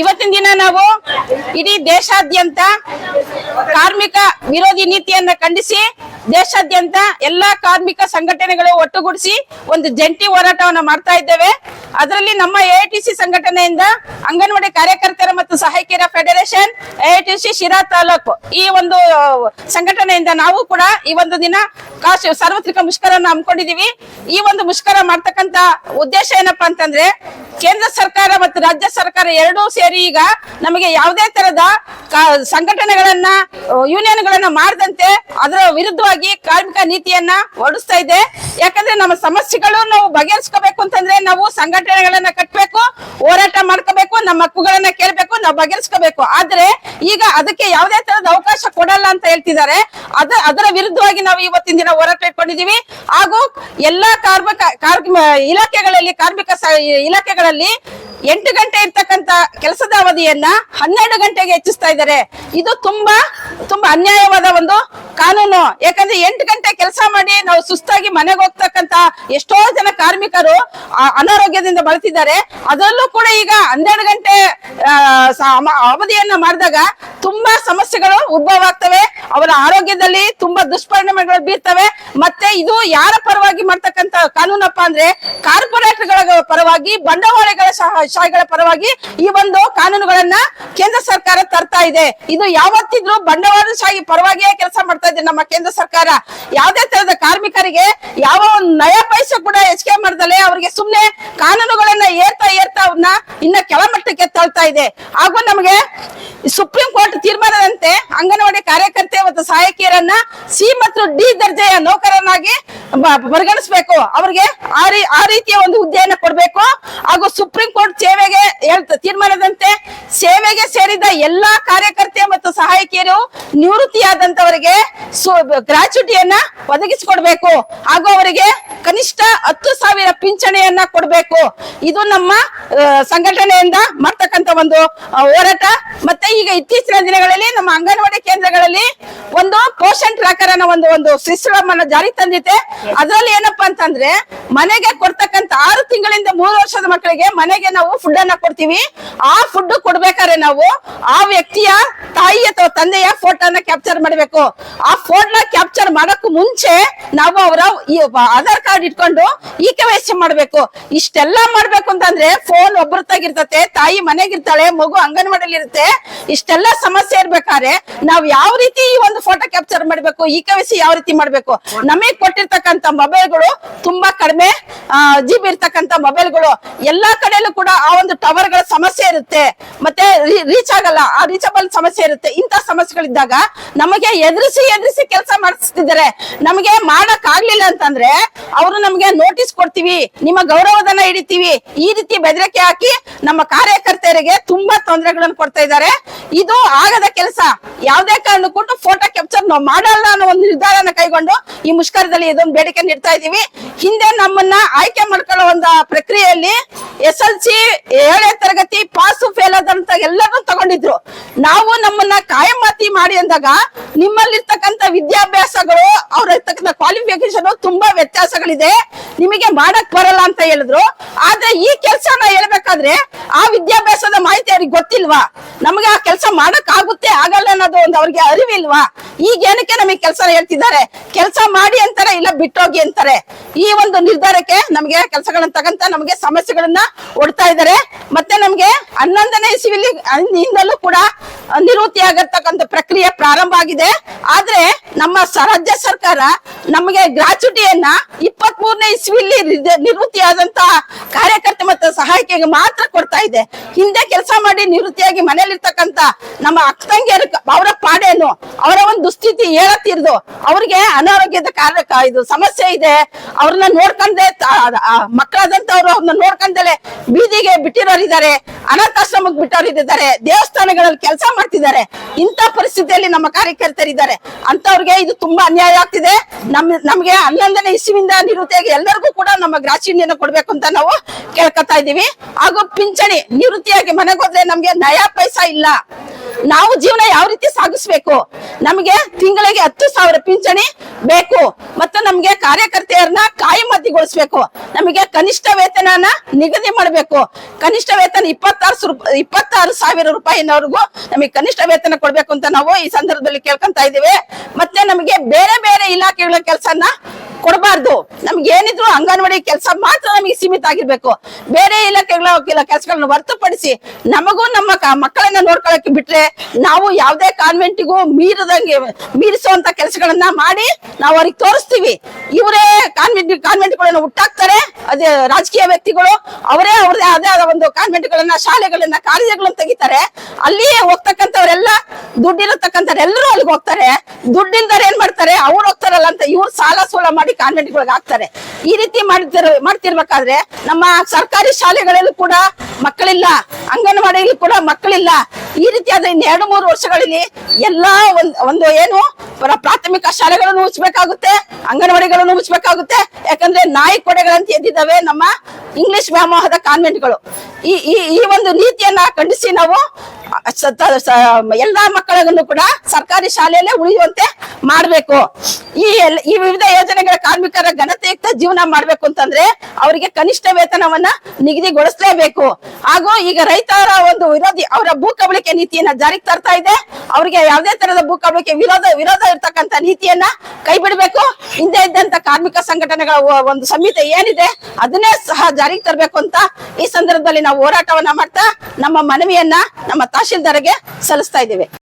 ಇವತ್ತಿನ ದಿನ ನಾವು ಇಡೀ ದೇಶಾದ್ಯಂತ ಕಾರ್ಮಿಕ ವಿರೋಧಿ ನೀತಿಯನ್ನ ಖಂಡಿಸಿ, ದೇಶಾದ್ಯಂತ ಎಲ್ಲಾ ಕಾರ್ಮಿಕ ಸಂಘಟನೆಗಳು ಒಟ್ಟುಗೂಡಿಸಿ ಒಂದು ಜಂಟಿ ಹೋರಾಟವನ್ನ ಮಾಡ್ತಾ ಇದ್ದೇವೆ. ಅದರಲ್ಲಿ ನಮ್ಮ ಎಐಟಿಸಿ ಸಂಘಟನೆಯಿಂದ ಅಂಗನವಾಡಿ ಕಾರ್ಯಕರ್ತರ ಮತ್ತು ಸಹಾಯಕಿಯರ ಫೆಡರೇಷನ್ ಎಐಟಿಸಿ ಶಿರಾ ತಾಲೂಕು ಈ ಒಂದು ಸಂಘಟನೆಯಿಂದ ನಾವು ಕೂಡ ಈ ಒಂದು ದಿನ ಕಾಶಿ ಸಾರ್ವತ್ರಿಕ ಮುಷ್ಕರವನ್ನು ಹಮ್ಮಿಕೊಂಡಿದೀವಿ ಈ ಒಂದು ಮುಷ್ಕರ ಮಾಡ್ತಕ್ಕಂತ ಉದ್ದೇಶ ಏನಪ್ಪಾ ಅಂತಂದ್ರೆ, ಕೇಂದ್ರ ಸರ್ಕಾರ ಮತ್ತು ರಾಜ್ಯ ಸರ್ಕಾರ ಎರಡೂ ಸೇರಿ ಈಗ ನಮಗೆ ಯಾವುದೇ ತರದ ಸಂಘಟನೆಗಳನ್ನ ಯೂನಿಯನ್ ಗಳನ್ನ ಮಾಡದಂತೆ ಅದರ ವಿರುದ್ಧವಾಗಿ ಕಾರ್ಮಿಕ ನೀತಿಯನ್ನ ಹೊರಡಿಸ್ತಾ ಇದೆ. ಯಾಕಂದ್ರೆ ನಮ್ಮ ಸಮಸ್ಯೆಗಳು ನಾವು ಬಗೆಹರಿಸ್ಕೋಬೇಕು ಅಂತಂದ್ರೆ ನಾವು ಸಂಘಟನೆಗಳನ್ನ ಕಟ್ಟಬೇಕು ಹೋರಾಟ ಮಾಡ್ಕೋಬೇಕು, ನಮ್ಮ ಹಕ್ಕುಗಳನ್ನ ಕೇಳಬೇಕು, ನಾವು ಬಗೆಹರಿಸ್ಕೋಬೇಕು. ಆದ್ರೆ ಈಗ ಅದಕ್ಕೆ ಯಾವುದೇ ತರದ ಅವಕಾಶ ಕೊಡಲ್ಲ ಅಂತ ಹೇಳ್ತಿದ್ದಾರೆ. ಅದ, ಅದರ ವಿರುದ್ಧವಾಗಿ ನಾವು ಇವತ್ತಿನ ದಿನ ಹೋರಾಟ ಇಟ್ಕೊಂಡಿದೀವಿ ಹಾಗೂ ಎಲ್ಲಾ ಕಾರ್ಮಿಕ ಕಾರ್ಮಿಕ, ಇಲಾಖೆಗಳಲ್ಲಿ ಕಾರ್ಮಿಕ ಇಲಾಖೆಗಳಲ್ಲಿ ಎಂಟು ಗಂಟೆ ಇರ್ತಕ್ಕಂತ ಕೆಲಸದ ಅವಧಿಯನ್ನ ಹನ್ನೆರಡು ಗಂಟೆಗೆ ಹೆಚ್ಚಿಸ್ತಾ ಇದ್ದಾರೆ. ಇದು ತುಂಬಾ ತುಂಬಾ ಅನ್ಯಾಯವಾದ ಒಂದು ಕಾನೂನು. ಯಾಕಂದ್ರೆ ಎಂಟು ಗಂಟೆ ಕೆಲಸ ಮಾಡಿ ನಾವು ಸುಸ್ತಾಗಿ ಮನೆಗೆ ಹೋಗ್ತಕ್ಕಂತ ಎಷ್ಟೋ ಜನ ಕಾರ್ಮಿಕರು ಅನಾರೋಗ್ಯದಿಂದ ಬಳಸಿದ್ದಾರೆ ಅದರಲ್ಲೂ ಕೂಡ ಈಗ ಹನ್ನೆರಡು ಗಂಟೆ ಅವಧಿಯನ್ನ ಮಾಡಿದಾಗ ತುಂಬಾ ಸಮಸ್ಯೆಗಳು ಉದ್ಭವ ಆಗ್ತವೆ. ಅವರ ಆರೋಗ್ಯದಲ್ಲಿ ತುಂಬಾ ದುಷ್ಪರಿಣಾಮಗಳು ಬೀರ್ತವೆ. ಮತ್ತೆ ಇದು ಯಾರ ಪರವಾಗಿ ಮಾಡ್ತಕ್ಕಂತ ಕಾನೂನಪ್ಪ ಅಂದ್ರೆ ಕಾರ್ಪೊರೇಟ್ಗಳ ಪರವಾಗಿ, ಬಂಡವಾಳಗಳ ಶಾಹಿಗಳ ಪರವಾಗಿ ಈ ಒಂದು ಕಾನೂನುಗಳನ್ನ ಕೇಂದ್ರ ಸರ್ಕಾರ ತರ್ತಾ ಇದೆ. ಇದು ಯಾವತ್ತಿದ್ರು ಬಂಡವಾಳಶಾಹಿ ಪರವಾಗಿಯೇ ಕೆಲಸ ಮಾಡ್ತಾ ಇದೆ ನಮ್ಮ ಕೇಂದ್ರ ಸರ್ಕಾರ. ಯಾವುದೇ ತರದ ಒಂದು ನಯ ಪೈಸೆ ಕೂಡ ಹೆಚ್ಚಿಗೆ ಮಾಡ್ದಲೆ, ಅವ್ರಿಗೆ ಸುಮ್ನೆ ಕಾನೂನುಗಳನ್ನ ಏರ್ತಾ ಏರ್ತಾ ಅವ್ರನ್ನ ಇನ್ನ ಕೆಳಮಟ್ಟಕ್ಕೆ ತಳ್ತಾ ಇದೆ. ಹಾಗೂ ನಮಗೆ ಸುಪ್ರೀಂ ಕೋರ್ಟ್ ತೀರ್ಮಾನದಂತೆ ಅಂಗನವಾಡಿ ಕಾರ್ಯಕರ್ತೆ ಮತ್ತು ಸಹಾಯಕಿಯರನ್ನ ಸಿ ಮತ್ತು ಡಿ ದರ್ಜೆಯ ನೌಕರನಾಗಿ ಪರಿಗಣಿಸಬೇಕು. ಅವರಿಗೆ ಆ ರೀ- ಆ ರೀತಿಯ ಒಂದು ಹುದ್ದೆಯನ್ನು ಕೊಡಬೇಕು. ಹಾಗೂ ಸುಪ್ರೀಂ ಕೋರ್ಟ್ ಸೇವೆಗೆ ತೀರ್ಮಾನದಂತೆ ಸೇವೆಗೆ ಸೇರಿದ ಎಲ್ಲಾ ಕಾರ್ಯಕರ್ತೆ ಮತ್ತು ಸಹಾಯಕಿಯರು ನಿವೃತ್ತಿಯಾದಂತವರಿಗೆ ಗ್ರಾಚ್ಯುಟಿಯನ್ನ ಒದಗಿಸಿಕೊಡ್ಬೇಕು. ಹಾಗೂ ಅವರಿಗೆ ಕನಿಷ್ಠ ಹತ್ತು ಸಾವಿರ ಪಿಂಚಣಿಯನ್ನ ಕೊಡಬೇಕು. ಇದು ನಮ್ಮ ಸಂಘಟನೆಯಿಂದ ಮಾಡ್ತಕ್ಕಂತ ಒಂದು ಹೋರಾಟ. ಮತ್ತೆ ಈಗ ಇತ್ತೀಚಿನ ದಿನಗಳಲ್ಲಿ ನಮ್ಮ ಅಂಗನವಾಡಿ ಕೇಂದ್ರಗಳಲ್ಲಿ ಒಂದು ಪೋಷಣ್ ಟ್ರ್ಯಾಕರ್ ಅನ್ನೋ ಒಂದು ಒಂದು ಸಿಸ್ಟಮ್ ಜಾರಿ ತಂದಿದೆ. ಅದರಲ್ಲಿ ಏನಪ್ಪಾ ಅಂತಂದ್ರೆ, ಮನೆಗೆ ಕೊಡ್ತಕ್ಕಂತ ಆರು ತಿಂಗಳಿಂದ ಮೂರು ವರ್ಷದ ಮಕ್ಕಳಿಗೆ ಮನೆಗೆ ನಾವು ಫುಡ್ ಅನ್ನ ಕೊಡ್ತೀವಿ. ಆ ಫುಡ್ ಕೊಡ್ಬೇಕಾದ್ರೆ ನಾವು ಆ ವ್ಯಕ್ತಿಯ ತಾಯಿ ಅಥವಾ ತಂದೆಯ ಫೋಟೋನ ಕ್ಯಾಪ್ಚರ್ ಮಾಡಬೇಕು. ಆ ಫೋಟೋನ ಕ್ಯಾಪ್ಚರ್ ಮಾಡಕ್ಕೂ ಮುಂಚೆ ನಾವು ಅವರ ಆಧಾರ್ ಕಾರ್ಡ್ ಇಟ್ಕೊಂಡು ಈ ವೈ ಸಿ ಮಾಡ್ಬೇಕು. ಇಷ್ಟೆಲ್ಲಾ ಮಾಡ್ಬೇಕು ಅಂತಂದ್ರೆ ಫೋನ್ ಒಬ್ಬರತಾಗಿರ್ತತೆ ತಾಯಿ ಮನೆಗಿರ್ತಾಳೆ, ಮಗು ಅಂಗನವಾಡಿಲಿ ಇರುತ್ತೆ. ಇಷ್ಟೆಲ್ಲಾ ಸಮಸ್ಯೆ ಇರ್ಬೇಕಾದ್ರೆ ನಾವ್ ಯಾವ ರೀತಿ ಈ ಒಂದು ಫೋಟೋ ಕ್ಯಾಪ್ಚರ್ ಮಾಡ್ಬೇಕು ಈ ಕೆ ಸಿ ಯಾವ ರೀತಿ ಮಾಡ್ಬೇಕು? ನಮಗೆ ಕೊಟ್ಟಿರ್ತಕ್ಕಂತ ಮೊಬೈಲ್ಗಳು ತುಂಬಾ ಕಡಿಮೆ ಜಿ ಬಿ ಇರ್ತಕ್ಕಂತ ಮೊಬೈಲ್ಗಳು. ಎಲ್ಲಾ ಕಡೆಯಲ್ಲೂ ಕೂಡ ಆ ಒಂದು ಟವರ್ಗಳ ಸಮಸ್ಯೆ ಇರುತ್ತೆ. ಮತ್ತೆ ರೀಚ್ ಆಗಲ್ಲ. ಆ ರೀಚಬಲ್ ಸಮಸ್ಯೆ ಇರುತ್ತೆ. ಇಂತ ಸಮಸ್ಯೆಗಳಿದ್ದಾಗ ನಮಗೆ ಎದುರಿಸಿ ಎದುರಿಸಿ ಕೆಲಸ ಮಾಡಿಸ್ತಿದ್ದಾರೆ. ನಮಗೆ ಮಾಡಕ್ ಆಗ್ಲಿಲ್ಲ ಅಂತಂದ್ರೆ ಅವರು ನಮಗೆ ನೋಟಿಸ್ ಕೊಡ್ತೀವಿ. ನಿಮ್ಮ ಗೌರವಧನ ಹಿಡಿತೀವಿ. ಈ ರೀತಿ ಬೆದರಿಕೆ ಹಾಕಿ ನಮ್ಮ ಕಾರ್ಯಕರ್ತೆಯರಿಗೆ ತುಂಬಾ ತೊಂದರೆಗಳನ್ನು ಕೊಡ್ತಾ ಇದ್ದಾರೆ. ಇದು ಆಗದ ಕೆಲಸ. ಯಾವುದೇ ಕಾರಣಕ್ಕೂ ಫೋಟೋ ಕ್ಯಾಪ್ಚರ್ ನಾವು ಮಾಡಲ್ಲ ಅನ್ನೋ ಒಂದು ನಿರ್ಧಾರನ ಕೈಗೊಂಡು ಈ ಮುಷ್ಕರದಲ್ಲಿ ಇದೊಂದು ಬೇಡಿಕೆ ನೀಡ್ತಾ ಇದೀವಿ ಹಿಂದೆ ನಮ್ಮನ್ನ ಆಯ್ಕೆ ಮಾಡ್ಕೊಳ್ಳೋ ಒಂದು ಪ್ರಕ್ರಿಯೆಯಲ್ಲಿ ಎಸ್ ಎಲ್ ಸಿ ಏಳನೇ ತರಗತಿ ಪಾಸು ಫೇಲ್ ಆದಂತ ಎಲ್ಲರೂ ತಗೊಂಡಿದ್ರು. ನಾವು ನಮ್ಮನ್ನ ಕಾಯಮಾತಿ ಮಾಡಿ ಅಂದಾಗ ನಿಮ್ಮಲ್ಲಿರ್ತಕ್ಕಂತ ವಿದ್ಯಾಭ್ಯಾಸಗಳು ಅವ್ರ ಇರ್ತಕ್ಕಂಥ ಕ್ವಾಲಿಫಿಕೇಶನ್ ತುಂಬಾ ವ್ಯತ್ಯಾಸಗಳಿದೆ. ನಿಮಗೆ ಮಾಡಕ್ ಬರಲ್ಲ ಅಂತ ಹೇಳಿದ್ರು. ಆದ್ರೆ ಈ ಕೆಲಸನ ಹೇಳ್ಬೇಕಾದ್ರೆ ಆ ವಿದ್ಯಾಭ್ಯಾಸದ ಮಾಹಿತಿ ಅವ್ರಿಗೆ ಗೊತ್ತಿಲ್ವಾ? ನಮಗೆ ಆ ಕೆಲಸ ಮಾಡಕ್ ಆಗುತ್ತೆ ಆಗಲ್ಲ ಅನ್ನೋದು ಒಂದು ಅವ್ರಿಗೆ ಅರಿವಿಲ್ವಾ? ಈಗ ಏನಕ್ಕೆ ನಮಗೆ ಕೆಲಸ ಹೇಳ್ತಿದ್ದಾರೆ? ಕೆಲಸ ಮಾಡಿ ಅಂತಾರೆ, ಇಲ್ಲ ಬಿಟ್ಟೋಗಿ ಅಂತಾರೆ. ಈ ಒಂದು ನಿರ್ಧಾರಕ್ಕೆ ನಮಗೆ ಕೆಲಸಗಳನ್ನ ತಗಂತ ನಮಗೆ ಸಮಸ್ಯೆಗಳನ್ನ ಒಡ್ತಾ ಇದ್ದಾರೆ. ಮತ್ತೆ ನಮ್ಗೆ ಹನ್ನೊಂದನೇ ಸಿವಿಲಿ ಇಂದಲೂ ಕೂಡ ನಿವೃತ್ತಿ ಆಗಿರ್ತಕ್ಕಂಥ ಪ್ರಕ್ರಿಯೆ ಪ್ರಾರಂಭ ಆಗಿದೆ. ಆದ್ರೆ ನಮ್ಮ ರಾಜ್ಯ ಸರ್ಕಾರ ನಮಗೆ ಗ್ರಾಚ್ಯುಟಿಯನ್ನ ಇಪ್ಪತ್ತ್ ಮೂರನೇ ಇಸ್ವಿಲಿ ನಿವೃತ್ತಿ ಆದಂತ ಕಾರ್ಯಕರ್ತೆ ಮತ್ತು ಸಹಾಯಕಿಗೆ ಮಾತ್ರ ಕೊಡ್ತಾ ಇದೆ. ಹಿಂದೆ ಕೆಲಸ ಮಾಡಿ ನಿವೃತ್ತಿಯಾಗಿ ಮನೇಲಿರ್ತಕ್ಕಂತ ನಮ್ಮ ಅಕ್ಕ ಅವರ ಪಾಡೇನು ಅವರ ಒಂದು ದುಸ್ಥಿತಿ ಹೇಳತ್ತಿರ್ದು ಅವ್ರಿಗೆ ಅನಾರೋಗ್ಯದ ಕಾರಣ ಇದು ಸಮಸ್ಯೆ ಇದೆ. ಅವ್ರನ್ನ ನೋಡ್ಕೊಂಡೆ ಮಕ್ಕಳಾದಂತವ್ರು ಅವ್ರನ್ನ ನೋಡ್ಕೊಂಡಲೆ ಬೀದಿಗೆ ಬಿಟ್ಟಿರೋರಿದ್ದಾರೆ. ಅನಾಥಾಶ್ರಮಕ್ಕೆ ಬಿಟ್ಟವರಿದ್ದಾರೆ ದೇವಸ್ಥಾನಗಳಲ್ಲಿ ಕೆಲಸ ಮಾಡ್ತಿದ್ದಾರೆ. ಇಂಥ ಪರಿಸ್ಥಿತಿಯಲ್ಲಿ ನಮ್ಮ ಕಾರ್ಯಕರ್ತರಿದ್ದಾರೆ. ಅಂತವ್ರಿಗೆ ಇದು ತುಂಬಾ ಅನ್ಯಾಯ ಆಗ್ತಿದೆ. ನಮ್, ನಮ್ಗೆ ಹನ್ನೊಂದನೇ ಇಸ್ವಿಯಿಂದ ನಿವೃತ್ತಿಯಾಗಿ ಎಲ್ಲರಿಗೂ ಕೂಡ ನಮ್ಮ ಗ್ರಾಚೀನ್ಯನ ಕೊಡ್ಬೇಕು ಅಂತ ನಾವು ಕೇಳ್ಕೊತಾ ಇದೀವಿ ಹಾಗೂ ಪಿಂಚಣಿ, ನಿವೃತ್ತಿಯಾಗಿ ಮನೆಗೆ ಹೋದ್ರೆ ನಮ್ಗೆ ನಯಾ ಪೈಸಾ ಇಲ್ಲ. ನಾವು ಜೀವನ ಯಾವ ರೀತಿ ಸಾಗಿಸ್ಬೇಕು? ನಮಗೆ ತಿಂಗಳಿಗೆ ಹತ್ತು ಸಾವಿರ ಪಿಂಚಣಿ ಬೇಕು. ಮತ್ತೆ ನಮ್ಗೆ ಕಾರ್ಯಕರ್ತೆಯರನ್ನ ಕಾಯಮದ್ದಿಗೊಳಿಸ್ಬೇಕು. ನಮಗೆ ಕನಿಷ್ಠ ವೇತನನ ನಿಗದಿ ಮಾಡಬೇಕು. ಕನಿಷ್ಠ ವೇತನ ಇಪ್ಪತ್ತಾರು ಇಪ್ಪತ್ತಾರು ಸಾವಿರ ರೂಪಾಯಿನವರೆಗೂ ನಮಗೆ ಕನಿಷ್ಠ ವೇತನ ಕೊಡ್ಬೇಕು ಅಂತ ನಾವು ಈ ಸಂದರ್ಭದಲ್ಲಿ ಕೇಳ್ಕೊಂತ ಇದ್ದೀವಿ. ಮತ್ತೆ ನಮಗೆ ಬೇರೆ ಬೇರೆ ಇಲಾಖೆಗಳ ಕೆಲಸನ ಕೊಡಬಾರ್ದು. ನಮ್ಗೆ ಏನಿದ್ರು ಅಂಗನವಾಡಿ ಕೆಲಸ ಮಾತ್ರ ನಮಗೆ ಸೀಮಿತ ಆಗಿರ್ಬೇಕು. ಬೇರೆ ಇಲಾಖೆಗಳ ಕೆಲಸಗಳನ್ನ ಹೊರತುಪಡಿಸಿ ನಮಗೂ ನಮ್ಮ ಮಕ್ಕಳನ್ನ ನೋಡ್ಕೊಳಕ್ಕೆ ಬಿಟ್ರೆ ನಾವು ಯಾವ್ದೇ ಕಾನ್ವೆಂಟಿಗೂ ಮೀರದಂಗೆ, ಮೀರಿಸುವಂತ ಕೆಲಸಗಳನ್ನ ಮಾಡಿ ನಾವು ಅವ್ರಿಗೆ ತೋರಿಸ್ತೀವಿ. ಇವರೇ ಕಾನ್ವೆಂಟ್, ಕಾನ್ವೆಂಟ್ಗಳನ್ನ ಹುಟ್ಟಾಕ್ತಾರೆ. ಅದೇ ರಾಜಕೀಯ ವ್ಯಕ್ತಿಗಳು, ಅವರೇ ಅವ್ರದೇ ಅದೇ ಒಂದು ಕಾನ್ವೆಂಟ್ಗಳನ್ನ, ಶಾಲೆಗಳನ್ನ, ಕಾಲೇಜುಗಳನ್ನ ತೆಗಿತಾರೆ. ಅಲ್ಲಿ ಹೋಗ್ತಕ್ಕಂಥವ್ರೆಲ್ಲ ಎಲ್ಲರೂ ಅಲ್ಲಿಗೆ ಹೋಗ್ತಾರೆ. ದುಡ್ಡಿಲ್ದಾರೆ ಏನ್ ಮಾಡ್ತಾರೆ? ಅವ್ರು ಹೋಗ್ತಾರಲ್ಲ ಅಂತ ಇವ್ರು ಸಾಲ ಸೂಲ ಮಾಡಿ ಕಾನ್ವೆಂಟ್ಗಳಿಗೆ ಹಾಕ್ತಾರೆ. ಈ ರೀತಿ ಮಾಡ್ತಿರ್, ಮಾಡ್ತಿರ್ಬೇಕಾದ್ರೆ ನಮ್ಮ ಸರ್ಕಾರಿ ಶಾಲೆಗಳಲ್ಲೂ ಕೂಡ ಮಕ್ಕಳಿಲ್ಲ, ಅಂಗನವಾಡಿಯಲ್ಲಿ ಕೂಡ ಮಕ್ಕಳಿಲ್ಲ. ಈ ರೀತಿಯಾದ ಇನ್ನು ಎರಡು ಮೂರು ವರ್ಷಗಳಲ್ಲಿ ಎಲ್ಲಾ ಒಂದ್, ಒಂದು ಏನು ಪ್ರಾಥಮಿಕ ಶಾಲೆಗಳನ್ನು ಮುಚ್ಚಬೇಕಾಗುತ್ತೆ, ಅಂಗನವಾಡಿಗಳನ್ನು ಮುಚ್ಚಬೇಕಾಗುತ್ತೆ. ಯಾಕಂದ್ರೆ ನಾಯಿ ಕೊಡೆಗಳಂತ ಎದ್ದಿದ್ದಾವೆ ನಮ್ಮ ಇಂಗ್ಲಿಷ್ ವ್ಯಾಮೋಹದ ಕಾನ್ವೆಂಟ್ಗಳು ಈ ಈ ಒಂದು ನೀತಿಯನ್ನ ಖಂಡಿಸಿ ನಾವು ಎಲ್ಲಾ ಮಕ್ಕಳನ್ನು ಕೂಡ ಸರ್ಕಾರಿ ಶಾಲೆಯಲ್ಲೇ ಉಳಿಯುವಂತೆ ಮಾಡಬೇಕು. ಈ ಈ ವಿವಿಧ ಯೋಜನೆಗಳ ಕಾರ್ಮಿಕರ ಘನತೆಯುಕ್ತ ಜೀವನ ಮಾಡ್ಬೇಕು ಅಂತಂದ್ರೆ ಅವರಿಗೆ ಕನಿಷ್ಠ ವೇತನವನ್ನ ನಿಗದಿಗೊಳಿಸಲೇಬೇಕು. ಹಾಗೂ ಈಗ ರೈತರ ಒಂದು ವಿರೋಧಿ ಅವರ ಭೂ ಕಬಳಿಕೆ ನೀತಿಯನ್ನ ಜಾರಿಗೆ ತರ್ತಾ ಇದೆ. ಅವರಿಗೆ ಯಾವುದೇ ತರದ ಭೂ ಕಬಳಿಕೆ ವಿರೋಧ ವಿರೋಧ ಇರ್ತಕ್ಕಂತ ನೀತಿಯನ್ನ ಕೈ ಬಿಡಬೇಕು ಹಿಂದೆ ಇದ್ದಂತ ಕಾರ್ಮಿಕ ಸಂಘಟನೆಗಳ ಒಂದು ಸಂಹಿತೆ ಏನಿದೆ, ಅದನ್ನೇ ಸಹ ಜಾರಿಗೆ ತರಬೇಕು ಅಂತ ಈ ಸಂದರ್ಭದಲ್ಲಿ ನಾವು ಹೋರಾಟವನ್ನ ಮಾಡ್ತಾ ನಮ್ಮ ಮನವಿಯನ್ನ ನಮ್ಮ ತಹಶೀಲ್ದಾರ್ಗೆ ಸಲ್ಲಿಸ್ತಾ ಇದ್ದೇವೆ.